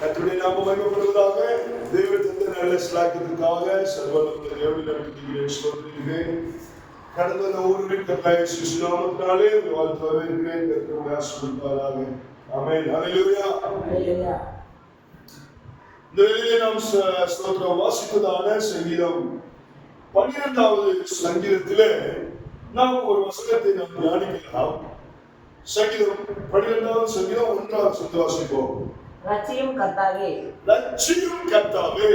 கர்த்தருடைய நாமம் மகிமைப்படுவதாக தெய்வத்தின் நல்ல தேவனை நம்பிக்கிறேன் ஸ்தோத்திரிக்கிறேன் கடந்த ஊரில் கர்த்தாய சிசு நாமத்தினாலே வாழ்த்து வரவேற்கிறேன் ஆமென். ஹalleluya Hallelujah. இந்த வேளையிலே நாம் ஸ்தோத்திரம். வாசித்ததான சங்கீதம் பன்னிரெண்டாவது சங்கீதத்திலே நாம் ஒரு வசனத்தை நாம் தியானிக்கலாம். சங்கீதம் பன்னிரெண்டாவது சங்கீதம் ஒன்றாவது சொல்லி வாசிப்போம். ரட்சியும் கர்த்தாவே. லட்சியம் கர்த்தாவே.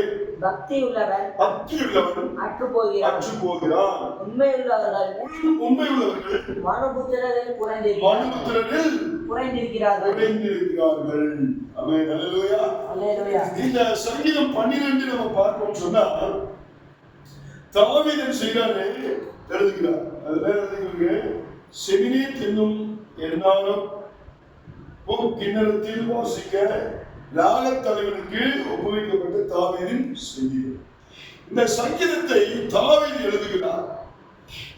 பக்தி உள்ளவன் பக்தியுள்ளவன் அற்று போகிறான் அற்று போகிறான் உண்மையுள்ளவர்கள். உள் உண்மையுள்ளவர்கள். மனுபுத்திரரில் குறைந்திருக்கிறார்கள். மனுபுத்திரரில் குறைந்திருக்கிறார்கள். உடைந்திருக்கிறார்கள் அவை நல்லலுயா அல்லேலூயா இந்த சங்கீதம் பன்னிரெண்டு நம்ம பார்ப்போம் சொன்னா தாவீதன் செய்கிறாரு எழுதுகிறார். அது வேற எழுதுகிறீங்க தின்னும் என்னாலும் கிண்ணத்தில் வாசிக்க லாகத் தலைவனுக்கு ஒப்புவிக்கப்பட்ட தாவீதின் சங்கீதம். இந்த சங்கீதத்தை தாவீது எழுதுகிறார்.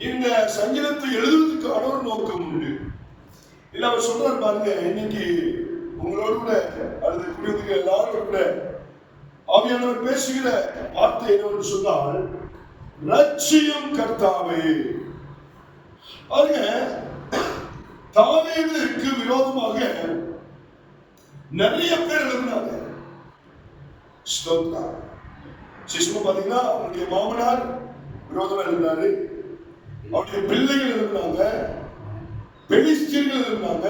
இந்த சங்கீதத்தை எழுதுவதற்கான ஒரு நோக்கம் உண்டு. இல்ல அவர் சொல்றாரு பாருங்க இன்னைக்கு உங்களோடு கூட அல்லது குடியிருக்கிற எல்லாரும் கூட ஆவியானவர் பேசுகிற வார்த்தை என்னவென்று சொன்னால் லட்சியம் கர்த்தாவே. பாருங்க தாவீதுக்கு விரோதமாக நிறைய பேர் எழுதினாங்க. ஸ்தோத்ரா. சிஸ்மு பாத்தீங்கன்னா அவருடைய மாமனார் விரோதம் எழுதினாரு. அவருடைய பிள்ளைகள் எழுதினாங்க. பெலிஸ்தீன்கள் இருந்தாங்க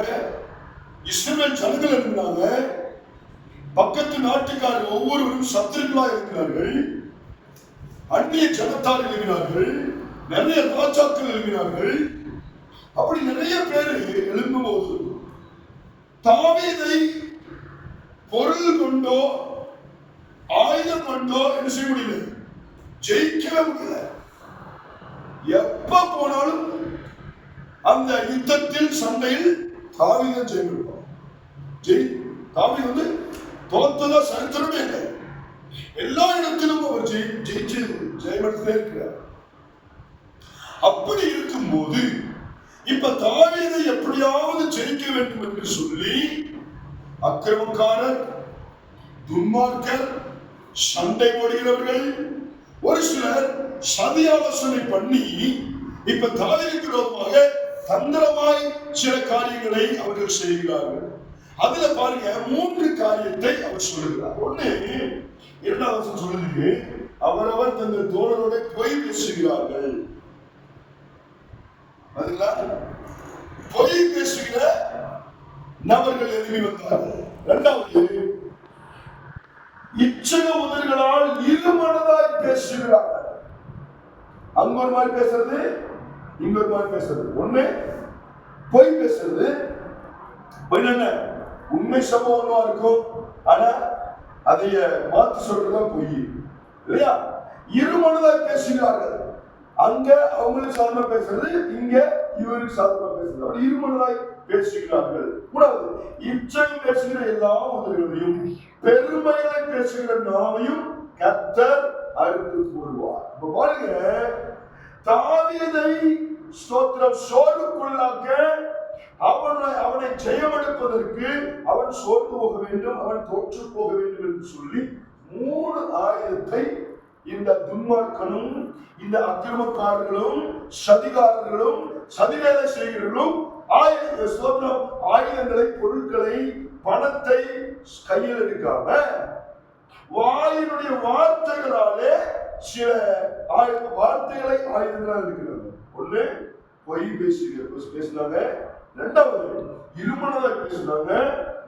இஸ்ரேல் ஜனங்கள் இருந்தாங்க பக்கத்து நாட்டுக்காரர் ஒவ்வொருவரும் சத்துருக்களா இருக்கிறார்கள். அந்நிய ஜனத்தார் எழுதினார்கள். நிறைய ராஜாக்கள் எழுதினார்கள். அப்படி நிறைய பேர் எழும்பும்போது தாவீதை பொருள் கொண்டோ ஆயுதம் கொண்டோ என்ன செய்ய முடியல? ஜெயிக்கவே முடியல. எப்ப போனாலும் அந்த யுத்தத்தில் சண்டையில் தாவீதம் ஜெயிப்பான் ஜெய் தாவீது வந்து தோத்ததா சரித்திரமே இல்லை. எல்லா இடத்திலும் அவர் ஜெய் ஜெயிச்சு ஜெயமெடுத்தே இருக்கிறார். அப்படி இருக்கும்போது இப்ப தாவீதை எப்படியாவது ஜெயிக்க வேண்டும் என்று சொல்லி அக்கிரமக்காரர் துன்மார்க்கர் சண்டை ஓடுகிறவர்கள் ஒரு சிலர் சதி ஆலோசனை பண்ணி இப்ப தாவீதுக்கு விரோதமாக தந்திரமாய் சில காரியங்களை அவர்கள் செய்கிறார்கள். அதுல பாருங்க மூன்று காரியத்தை அவர் சொல்லுகிறார். ஒண்ணு இரண்டாவது சொல்லுது அவரவர் தங்கள் தோழரோட போய் பேசுகிறார்கள். பொய் பேசுகிற நபர்கள் எழுதி வந்தார்கள் இரண்டாவது இச்சக உதர்களால் இருமனதாய் பேசுகிறார்கள் அங்க ஒரு மாதிரி பேசுறது இங்க ஒரு மாதிரி பேசுறது. ஒண்ணு பொய் பேசுறது. பொய் என்ன? உண்மை சம்பவமா இருக்கும். ஆனா அதைய மாத்து சொல்றதுதான் பொய். இல்லையா? இருமனதாய் பேசுகிறார்கள். அங்க அவங்களுக்கு சாதமா பேசுறது இங்க இவருக்கு சாதமா பேசுறது. அப்படி இருமனதாய் பேசுகிறார்கள் கூடாது இச்சையும் பேசுகிற எல்லா உதவிகளையும் பெருமையில பேசுகிற நாமையும் கத்தர் அறுத்து கூறுவார். இப்ப பாருங்க தாவியதை ஸ்தோத்திரம் சோர்வுக்குள்ளாக்க அவனை அவனை ஜெயமெடுப்பதற்கு அவன் சோர்ந்து போக வேண்டும் அவன் தோற்று போக வேண்டும் என்று சொல்லி மூணு துன்மார்க்கனும் இந்த அக்கிரமக்காரர்களும் சதிகாரர்களும் சதிவேலை செய்கிறவர்களும் ஆயுத சோதனம் ஆயுதங்களை பொருட்களை பணத்தை கையில் எடுக்காம வாயினுடைய வார்த்தைகளாலே சில ஆயுத வார்த்தைகளை ஆயுதங்களாக இருக்கிறது ஒண்ணு பொய் பேசுகிற பேசினாங்க? ரெண்டாவது இருமனதை பேசினாங்க?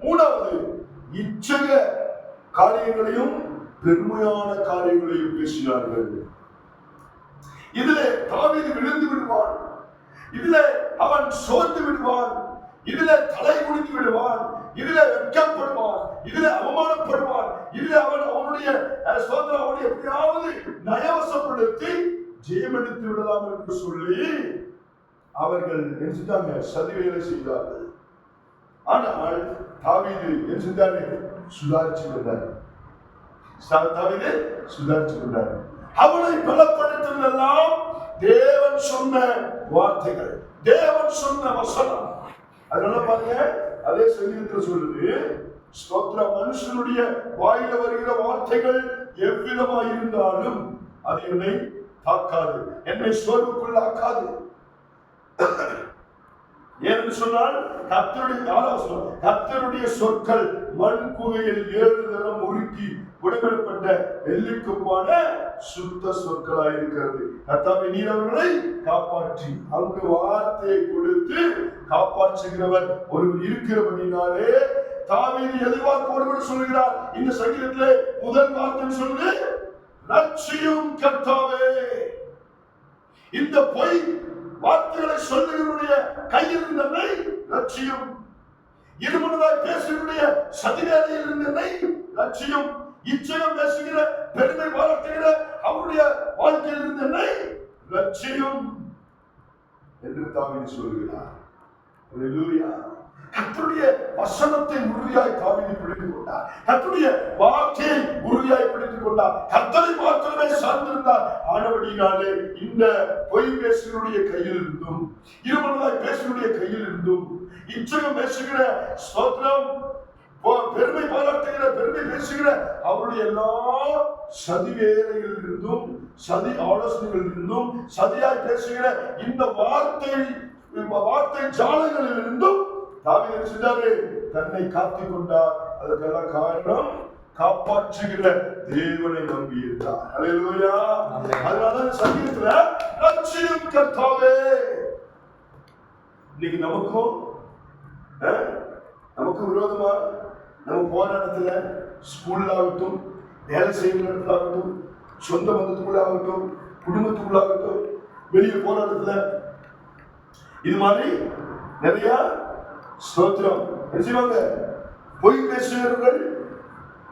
மூணாவது இச்சக காரியங்களையும் பெருமையான காரியங்களையும் பேசினார்கள். இதுல தாவீது விழுந்து விடுவான். இதுல அவன் சோர்ந்து விடுவான். இதுல தலை குடித்து விடுவான். இதுல வெட்கப்படுவான். இதுல அவமானப்படுவான். இதுல அவன் அவனுடைய அஹ், சோதனை அவனை எப்படியாவது நயவசப்படுத்தி ஜெயமெடுத்து விடலாம் என்று சொல்லி அவர்கள் நினைச்சுட்டாங்க சதிவேலை செய்தார்கள். ஆனால் தாவீது நினைச்சுட்டானே சுதாரிச்சு கொண்டார் சா- தாவீது கொண்டார் அவனை பலப்படுத்துவதெல்லாம் தேவன் சொன்ன வார்த்தைகள். தேவன் சொன்ன வசனம். அதனால பாருங்க அதே சங்கீதத்தில் சொல்லுது ஸ்தோத்திர மனுஷனுடைய வாயில வருகிற வார்த்தைகள் எவ்விதமா இருந்தாலும் அது என்னை தாக்காது. என்னை சோர்வுக்குள்ளாக்காது. ஏன்னு சொன்னால் கத்தருடைய ஆலோசனை கத்தருடைய சொற்கள் மண் குகையில் ஏழு தரம் உருக்கி உடம்பெறப்பட்ட வெள்ளிக்குப்பான சுத்த சொற்களாய் இருக்கிறது. கத்தாவை நீர் அவர்களை காப்பாற்றி அங்கு வார்த்தையை கொடுத்து காப்பாற்றுகிறவர் ஒருவர் இருக்கிறபடினாலே தாவீது எதிர்பார்ப்போடு சொல்கிறார். இந்த சங்கீதத்திலே முதல் வார்த்தை சொல்லு ரட்சியும் கத்தாவே இந்த பொய் வார்த்தைகளை சொல்லுகிறவருடைய கையில் இருந்தனை லட்சியம். இருமனதாய் பேசுகிறவருடைய சதிவேலையில் நெய் லட்சியம். இச்சையம் பேசுகிற பெருமை பாராட்டுகிற அவருடைய வாழ்க்கையில் இருந்தனை லட்சியம். என்று தாவின் சொல்கிறார் கத்துடைய வசனத்தை உறுதியாய் காவிரி பிடித்துக் கொண்டார். கத்துடைய வார்த்தையை உறுதியாய் பிடித்துக் கொண்டார். கர்த்தரை மாத்திரமே சார்ந்திருந்தார். ஆனபடியினாலே இந்த பொய் பேசுகளுடைய கையில் இருந்தும் இருமனதாய் பேசுகளுடைய கையில் இருந்தும் இச்சகம் பேசுகிற ஸ்தோத்திரம் பெருமை பாராட்டுகிற பெருமை பேசுகிற அவருடைய எல்லா சதி வேலைகளில் இருந்தும் சதி ஆலோசனைகளில் இருந்தும் சதியாய் பேசுகிற இந்த வார்த்தை வார்த்தை ஜாலங்களில் இருந்தும் தாவீது செஞ்சாரு தன்னை காத்துக் கொண்டார். அதுக்கெல்லாம் காரணம் காப்பாற்றுகிற தேவனை நம்பி இருந்தார். அல்லேலூயா ஆமென். அதனால சங்கீதத்துல லட்சியம் கர்த்தாவே. இன்னைக்கு நமக்கும் அஹ், நமக்கு விரோதமா நம்ம போற இடத்துல ஸ்கூல்ல ஆகட்டும் வேலை செய்கிற இடத்துல ஆகட்டும் சொந்த பந்தத்துக்குள்ள ஆகட்டும் குடும்பத்துக்குள்ள ஆகட்டும் வெளியே போற இடத்துல இது மாதிரி நிறைய ஸ்தோத்திரம். செய்வாங்க பொய் பேசுகிறவர்கள்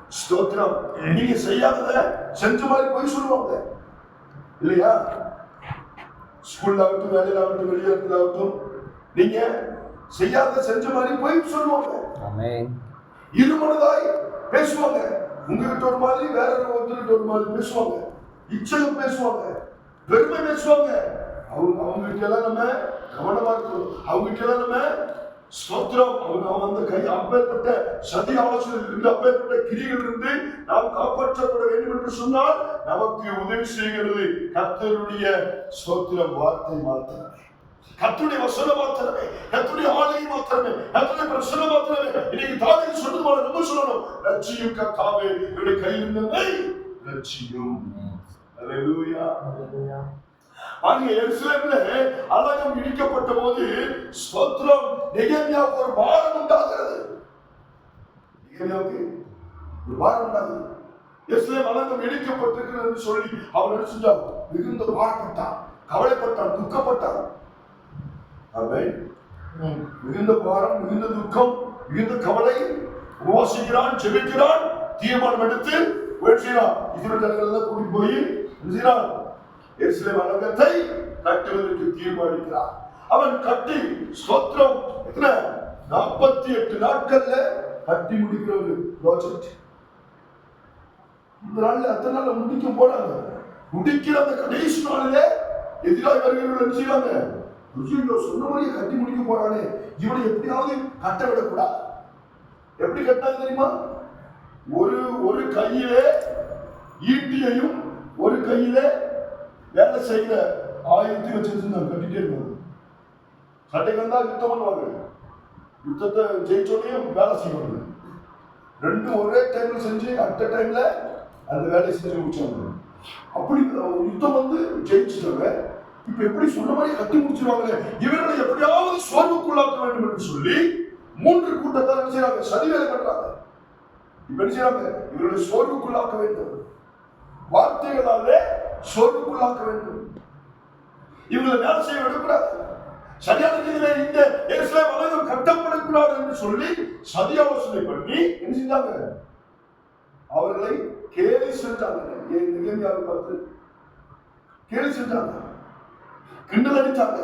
ஸ்தோத்திரம். நீங்க செய்யாதத செஞ்ச மாதிரி பொய் சொல்லுவாங்க. இல்லையா? ஸ்கூல்ல ஆகட்டும் வேலையில ஆகட்டும் வெளியிடத்துல ஆகட்டும் நீங்க செய்யாத செஞ்ச மாதிரி பொய் சொல்லுவாங்க. இருமனதாய் பேசுவாங்க. உங்ககிட்ட ஒரு மாதிரி வேற ஒருத்தர்கிட்ட ஒரு மாதிரி பேசுவாங்க. இச்சகம் பேசுவாங்க. பெருமை பேசுவாங்க. அவங்க அவங்க கிட்ட எல்லாம் நம்ம கவனமா இருக்கணும். அவங்க கிட்ட எல்லாம் நம்ம ஸ்தோத்திரம். அவன் வந்து அந்த கை அப்பேற்பட்ட சதி ஆலோசனை அப்பேற்பட்ட கிரிகள் இருந்து நாம் காப்பாற்றப்பட வேண்டும் என்று சொன்னால் நமக்கு உதவி செய்கிறது கத்தருடைய ஸ்தோத்திரம் வார்த்தை மாத்திரமே. கத்துடைய வசனம் மாத்திரமே. கத்துடைய ஆலயம் மாத்திரமே. கத்துடைய பிரசனம் மாத்திரமே. இன்னைக்கு தாவீது சொன்னது போல நம்ம சொல்லணும். லட்சியம் கத்தாவே என்னுடைய கையில் இருந்ததை லட்சியம் அல்லேலூயா பாருங்க எருசலேம்ல அலகம் இடிக்கப்பட்ட போது ஸ்தோத்திரம் நெகேமியாவுக்கு ஒரு பாரம் உண்டாகிறது. நெகேமியாவுக்கு ஒரு பாரம் உண்டாகுது. எருசலேம் அலங்கம் இடிக்கப்பட்டிருக்கிறது சொல்லி அவர் நினைச்சுட்டார் மிகுந்த பாரப்பட்டார் கவலைப்பட்டார் துக்கப்பட்டார் ஆமென். மிகுந்த பாரம் மிகுந்த துக்கம் மிகுந்த கவலை. உபவாசிக்கிறான் ஜெபிக்கிறான் தீர்மானம் எடுத்து முயற்சி செய்யறான் இஸ்ரேல் ஜனங்கள் கூட்டிட்டு போய் என்ன செய்யறான் எருசலேம் அலங்கத்தை கட்டுவதற்கு தீர்மானிக்கிறார். அவன் கட்டி ஸ்தோத்திரம் எத்தனை? நாற்பத்தி எட்டு நாட்கள்ல கட்டி முடிக்கிற ஒரு ப்ராஜெக்ட். இந்த நாள்ல அத்தனை நாள்ல முடிக்க போறாங்க. முடிக்கிற அந்த கடைசி நாளிலே எதிராக வருகிறவர்கள் என்ன செய்யறாங்க சொன்ன மாதிரியே கட்டி முடிக்க போறானே. இவனை எப்படியாவது கட்ட விடக்கூடாது. எப்படி கட்டாங்க தெரியுமா? ஒரு ஒரு கையிலே ஈட்டியையும் ஒரு கையிலே வேலை செய்யல ஆயுதத்தையும் வச்சிருந்தாங்க கட்டிட்டே இருந்தாங்க சட்டை வந்தா யுத்தம் பண்ணுவாங்க. யுத்தத்தை ஜெயிச்சோடனே வேலை செய்வாங்க. ரெண்டும் ஒரே டைம்ல செஞ்சு அட் டைம்ல அந்த வேலையை செஞ்சு முடிச்சாங்க. அப்படி யுத்தம் வந்து ஜெயிச்சுட்டாங்க. இப்ப எப்படி சொன்ன மாதிரி கட்டி முடிச்சிருவாங்க இவர்களை எப்படியாவது சோர்வுக்குள்ளாக்க வேண்டும் என்று சொல்லி மூன்று கூட்டத்தார் என்ன செய்யறாங்க சதி வேலை பண்றாங்க. இப்ப என்ன செய்யறாங்க இவர்களை சோர்வுக்குள்ளாக்க வேண்டும். வார்த்தைகளாலே சோர்வுக்குள்ளாக்க வேண்டும். இவங்களை வேலை செய்ய விடக்கூடாது. சரியான ரீதியில இந்த எருசலேம் அலங்கம் கட்டப்படக்கூடாது என்று சொல்லி சதி ஆலோசனை பண்ணி என்ன செஞ்சாங்க? அவர்களை கேலி செஞ்சாங்க ஏன் நிலைமையாக பார்த்து? கேலி செஞ்சாங்க கிண்டல் அடித்தாங்க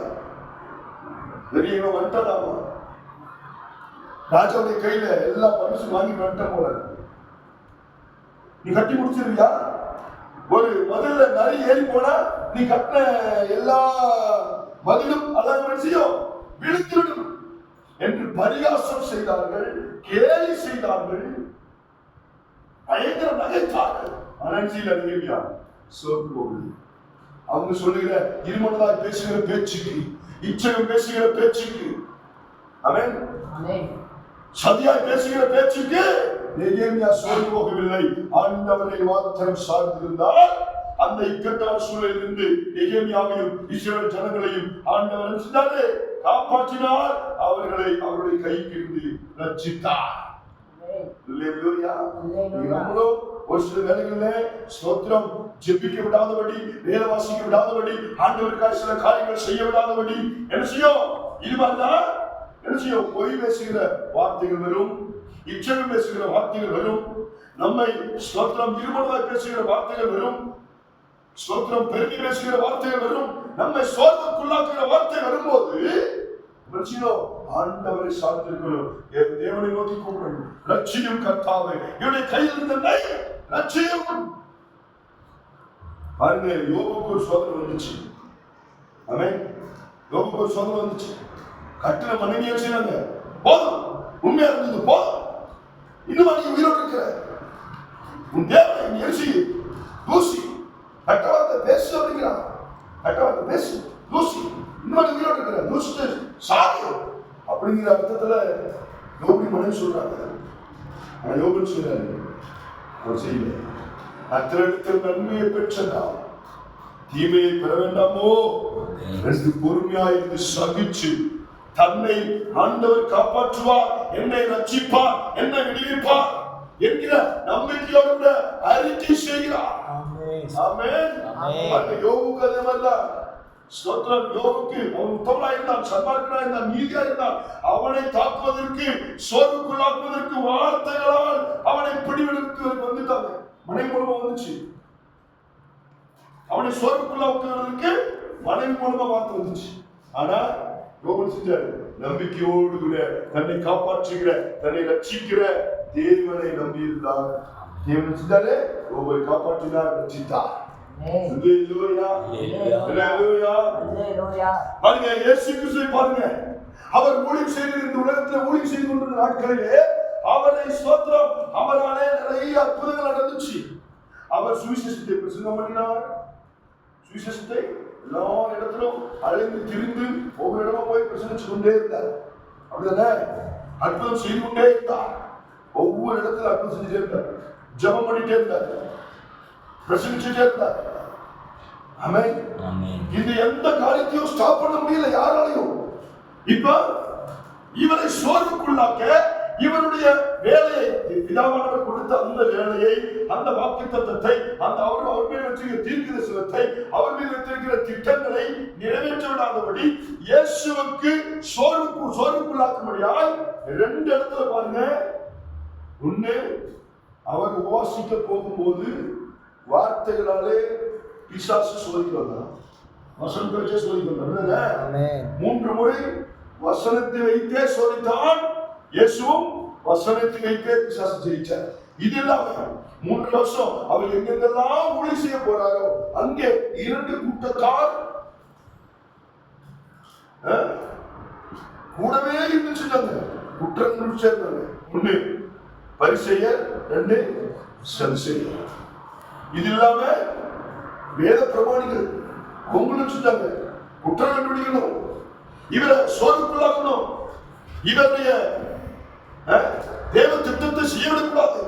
பெரிய இவன் வந்துட்டாமா ராஜாவுடைய கையில எல்லா பரிசு வாங்கி வந்துட்ட போல. நீ கட்டி முடிச்சிருக்கியா ஒரு மதுல நரி ஏறி போனா நீ கட்டின எல்லா மதிலும் அதான் என்ன செய்யும் விழுத்து விடும் என்று பரிகாசம் செய்தார்கள் கேலி செய்தார்கள். பயங்கர நகைத்தார்கள் அனர்ஜியில் அறிவியா போகுது. அவங்க சொல்லுகிற இருமனதாய் பேசுகிற பேச்சுக்கு இச்சகம் பேசுகிற பேச்சுக்கு. அவன் சதியாய் பேசுகிற பேச்சுக்கு நெகேமியா சோர்ந்து போகவில்லை. ஆண்டவரை மாத்திரம் சார்ந்திருந்தால் அந்த இக்கட்டான சூழலிலிருந்து நெகேமியாவையும் இஸ்ரவேல் ஜனங்களையும் ஆண்டவர் செஞ்சாரு? காப்பாற்றினார். அவர்களை அவருடைய கைக்கு இருந்து ரட்சித்தார். நம்மளும் ஒரு சில வேலைகள்ல ஸ்தோத்திரம் ஜெபிக்க விடாதபடி வேலை வாசிக்க விடாதபடி ஆண்டவருக்காக சில காரியங்கள் செய்ய விடாதபடி என்ன செய்யும்? இது மாதிரிதான் என்ன செய்யும்? பொய் பேசுகிற வார்த்தைகள் வரும். இச்சகம் பேசுகிற வார்த்தைகள் வரும். நம்மை ஸ்தோத்திரம் இருமனதாய் பேசுகிற வார்த்தைகள் வரும். ஸ்தோத்திரம் பெருமை பேசுகிற வார்த்தைகள் வரும். நம்மை சோர்வுக்குள்ளாக்குகிற வார்த்தை வரும்போது மனுஷனோ ஆண்டவரை சார்ந்திருக்கணும். என் தேவனை நோக்கி கூப்பிடணும். லட்சியம் கர்த்தாவே இவனுடைய கையில் இருந்த நை லட்சியம் பாருங்க யோகுக்கு ஒரு சோதனை வந்துச்சு. அவன் யோகுக்கு ஒரு சோதனை வந்துச்சு. கட்டில மனைவியா செய்யறாங்க போதும். உண்மையா இருந்தது? போதும். இன்னும் நீ உயிரோடு இருக்கிற உன் தேவனை நீ எரிசி தூசி கட்டவார்த்தை பேசு அப்படிங்கிறான். கட்டவார்த்தை பேசு. தூசி இன்னும் நீ உயிரோடு இருக்கிற தூசிட்டு சாகு அப்படிங்கிற அர்த்தத்துல யோகி மனைவி சொல்றாங்க. ஆனா யோகன் சொல்றாரு அவர் செய்யல. அத்திரத்தில் நன்மையை பெற்றதாம் தீமையை பெற வேண்டாமோ? என்று பொறுமையாயிருந்து சகிச்சு தன்னை ஆண்டவர் காப்பாற்றுவார் என்னை ரட்சிப்பார் என்னை விடுவிப்பார் என்கிற நம்பிக்கையோடு கூட அறிக்கை செய்கிறார். யோகுக்கு அதே மாதிரிதான். ஸ்தோத்திரம் யோகுக்கு அவன் உத்தமனா இருந்தான் சன்மார்க்கனா இருந்தான் நீதியா இருந்தான். அவனை தாக்குவதற்கு சோர்வுக்குள்ளாக்குவதற்கு வார்த்தைகளால் அவனை பிடிவெடுக்கிறதுக்கு வந்துட்டாங்க. மனை மூலமா வந்துச்சு. அவனை சோர்வுக்குள்ளாக்குவதற்கு மனைவி மூலமா வார்த்தை வந்துச்சு. ஆனா யோகன் செஞ்சாரு நம்பிக்கையோடு கூட தன்னை காப்பாற்றுகிற தன்னை ரட்சிக்கிற தேவனை நம்பியிருந்தார். தேவன் செஞ்சாரு யோகை காப்பாற்றினார் ரட்சித்தார். பாருங்க இயேசு கிறிஸ்துவை பாருங்க. அவர் ஊழியம் செய்து இந்த உலகத்தில் ஊழியம் செய்து கொண்டிருந்த நாட்களிலே அவரை ஸ்தோத்திரம் அவராலே நிறைய அற்புதங்கள் நடந்துச்சு. அவர் சுவிசேஷத்தை பிரசங்கம் பண்ணினார். சுவிசேஷத்தை எல்லா இடத்திலும் அழைந்து திரிந்து ஒவ்வொரு இடமா போய் பிரசங்கிச்சு கொண்டே இருந்தார். அப்படிதானே? அற்புதம் செய்து கொண்டே இருந்தார். ஒவ்வொரு இடத்துல அற்புதம் செஞ்சுட்டே இருந்தார். ஜெபம் பண்ணிட்டே இருந்தார். பிரசங்கிச்சுட்டே இருந்தார். ஆமென். இந்த எந்த காரியத்தையும் ஸ்டாப் பண்ண முடியல யாராலையும். இப்ப இவரை சோர்வுக்குள்ளாக்க இவருடைய வேலையை பிதாவானவர் கொடுத்த அந்த வேலையை அந்த வாக்கு தத்தத்தை அந்த அவர் அவர் மேல் வச்சிருக்கிற தீர்க்க தரிசனத்தை அவர் மீது வைத்திருக்கிற திட்டங்களை நிறைவேற்ற விடாதபடி இயேசுவுக்கு சோர்வுக்கு சோர்வுக்குள்ளாக்கும்படியால் ரெண்டு இடத்துல பாருங்க. ஒண்ணு அவர் உபவாசிக்க போகும்போது வார்த்தைகளாலே பிசாசு சோதிக்க வந்தான் வசனத்தை வச்சே சோதிக்க வந்தான் மூன்று முறை வசனத்தை வைத்தே சோதித்தான். இயேசுவும் வசனத்தை வைத்தே பிசாசு ஜெயிச்சார். இது இல்லாம மூன்று வருஷம் அவர் எங்கெங்கெல்லாம் ஊழி செய்ய போறாரோ அங்கே இரண்டு கூட்டத்தார் கூடவே இருந்து சொன்னாங்க குற்றங்கள் சேர்ந்தாங்க ஒண்ணு பரிசெய்ய ரெண்டு சரிசெய்ய இது இல்லாம வேத பிரமாணிகள் அவங்களும் சொன்னாங்க குற்றம் கண்டுபிடிக்கணும். இவரை சோர்வுக்குள்ளாக்கணும். இவருடைய தேவ திட்டத்தை செய்யவிடக்கூடாது.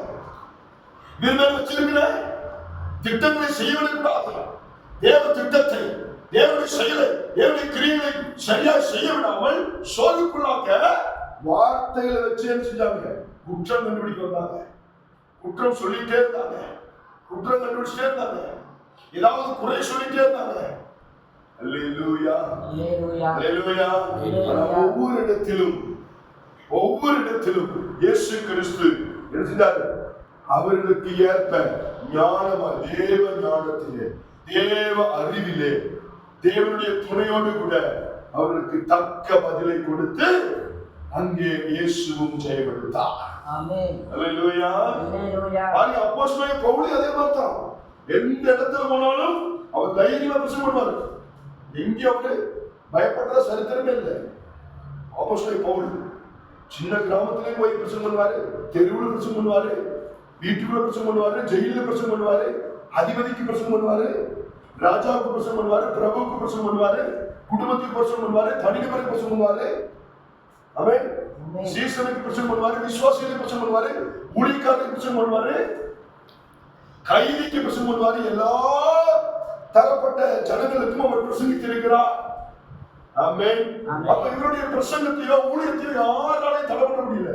இவர் மேல் வச்சிருக்கிற திட்டங்களை செய்யவிடக்கூடாது. தேவ திட்டத்தை தேவனுடைய செயலை தேவனுடைய கிரியைகளை சரியா செய்ய விடாமல் சோர்வுக்குள்ளாக்க வார்த்தைகளை வச்சு என்ன செஞ்சாங்க? குற்றம் கண்டுபிடிக்க வந்தாங்க. குற்றம் சொல்லிட்டே இருந்தாங்க. குற்றம் கண்டுபிடிச்சிட்டே இருந்தாங்க. ஏதாவது குறை சொல்லிட்டே இருந்தாங்க. ஒவ்வொரு இடத்திலும் ஒவ்வொரு இடத்திலும் இயேசு கிறிஸ்து செஞ்சாரு அவர்களுக்கு ஏற்ப ஞானமா தேவ ஞானத்திலே தேவ அறிவிலே தேவனுடைய துணையோடு கூட அவர்களுக்கு தக்க பதிலை கொடுத்து அங்கே இயேசுவும் பாருங்க அப்போஸ்தலனாகிய பவுல் அதே மாதிரி தான் எந்த இடத்துல போனாலும் அவர் தைரியமா பிரசங்கம் பண்ணுவாரு. எங்கேயும் அவரு பயப்படுற சரித்திரமே இல்லை. அப்போஸ்தலனாகிய பவுல் சின்ன கிராமத்திலே போய் பிரச்சனை பண்ணுவாரு தெருவுல பிரச்சனை பண்ணுவாரு வீட்டுக்குள்ள பிரச்சனை பண்ணுவாரு ஜெயில பிரச்சனை பண்ணுவாரு அதிபதிக்கு பிரச்சனை பண்ணுவாரு ராஜாவுக்கு பிரச்சனை பண்ணுவாரு பிரபுவுக்கு பிரச்சனை பண்ணுவாரு குடும்பத்துக்கு பிரச்சனை பண்ணுவாரு தனிநபருக்கு பிரச்சனை பண்ணுவாரு அவன். சீசனுக்கு பிரச்சனை பண்ணுவாரு விசுவாசிகளுக்கு பிரச்சனை பண்ணுவாரு ஊழியக்காரருக்கு பிரச்சனை பண்ணுவாரு கைதிக்கு பிரச்சனை பண்ணுவாரு எல்லா தரப்பட்ட ஜனங்களுக்கும் அவர் பிரசங்கித்திருக்கிறார். அப்ப இவருடைய பிரசங்கத்தையோ ஊழியத்தையோ யாராலையும் தடை பண்ண முடியல.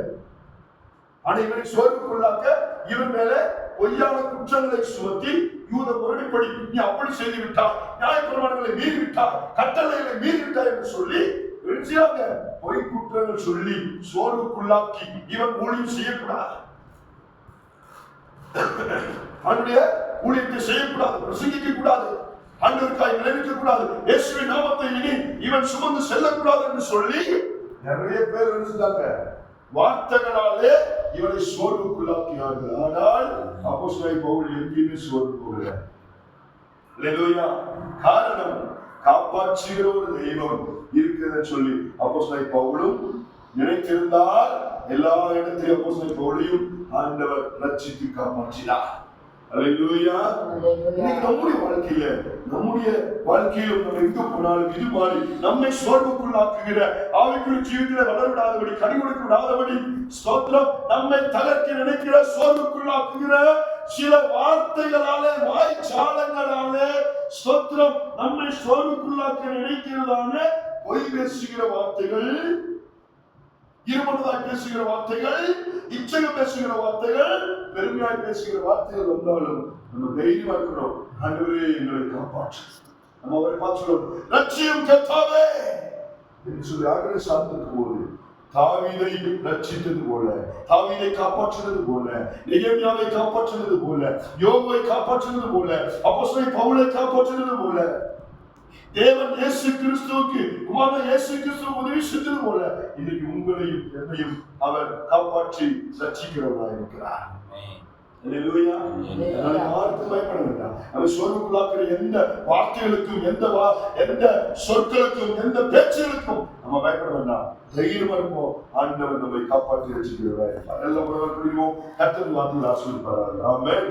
ஆனா இவரை சோர்வுக்குள்ளாக்க இவன் மேல பொய்யான குற்றங்களை சுமத்தி யூத முரணிப்படி நீ அப்படி செய்து விட்டாய் நியாயப்பிரமாணங்களை மீறி விட்டாய் கட்டளைகளை மீறி விட்டாய் என்று சொல்லி எழுச்சியாக பொய் குற்றங்கள் சொல்லி சோர்வுக்குள்ளாக்கி இவன் ஊழியம் செய்யக்கூடாது. அவனுடைய ஊழியத்தை செய்யக்கூடாது பிரசங்கிக்க கூடாது கண்ணிற்காய் விளைவிக்க கூடாது இயேசுவின் நாமத்தை இனி இவன் சுமந்து செல்லக்கூடாது என்று சொல்லி நிறைய பேர் இருந்துட்டாங்க வார்த்தைகளாலே இவனை சோர்வுக்குள்ளாக்கினார்கள். ஆனால் அப்போஸ்தலனாகிய பவுல் எங்கேயுமே சோர்வு போகல. காரணம் காப்பாற்றுகிற ஒரு தெய்வம் இருக்குதுன்னு சொல்லி அப்போஸ்தலனாகிய பவுலும் நினைத்திருந்தால் எல்லா இடத்திலும் அப்போஸ்தலனாகிய பவுலையும் ஆண்டவர் ரட்சித்து காப்பாற்றினார். நம்முடைய வாழ்க்கையில நம்முடைய வாழ்க்கையிலும் நம்ம எங்க போனாலும் இது நம்மை சோர்வுக்குள்ளாக்குகிற ஆவிக்குரிய ஜீவித்தில வளரவிடாதபடி கனி கொடுக்க விடாதபடி ஸ்தோத்திரம் நம்மை தகர்க்க நினைக்கிற சோர்வுக்குள்ளாக்குகிற சில வார்த்தைகளாலே வாய்ச்சாலங்களாலே ஸ்தோத்திரம் நம்மை சோர்வுக்குள்ளாக்க நினைக்கிறதான பொய் பேசுகிற வார்த்தைகள் இருமனதாய் பேசுகிற வார்த்தைகள் இச்சகம் பேசுகிற வார்த்தைகள் பெருமையாய் பேசுகிற வார்த்தைகள் வந்தாலும் நம்ம தைரியமா இருக்கணும் ஆண்டவரே எங்களை காப்பாற்று. நம்ம அவரை பார்த்து லட்சியம் கத்தாவே என்று சொல்லி ஆகவே சார்ந்திருக்கும் போது தாவீதை ரட்சித்தது போல தாவீதை காப்பாற்றினது போல நெகமியாவை காப்பாற்றினது போல யோபுவை காப்பாற்றினது போல அப்போ பவுலை காப்பாற்றினது போல தேவன் இயேசு கிறிஸ்துவுக்கு குமாரன் இயேசு கிறிஸ்துவ உதவி செஞ்சது போல இன்னைக்கு உங்களையும் என்னையும் அவர் காப்பாற்றி ரட்சிக்கிறவராக இருக்கிறார். சோர்வுக்குள்ளாக்குற எந்த வார்த்தைகளுக்கும் எந்த வா எந்த சொற்களுக்கும் எந்த பேச்சுகளுக்கும் நம்ம பயப்பட வேண்டாம். தைரியமா இருப்போம். ஆண்டவர் நம்மை காப்பாற்றி உறவு புரிவோம். கத்தர் வார்த்தையில் ஆசிரியப்பார்கள் ஆமென்.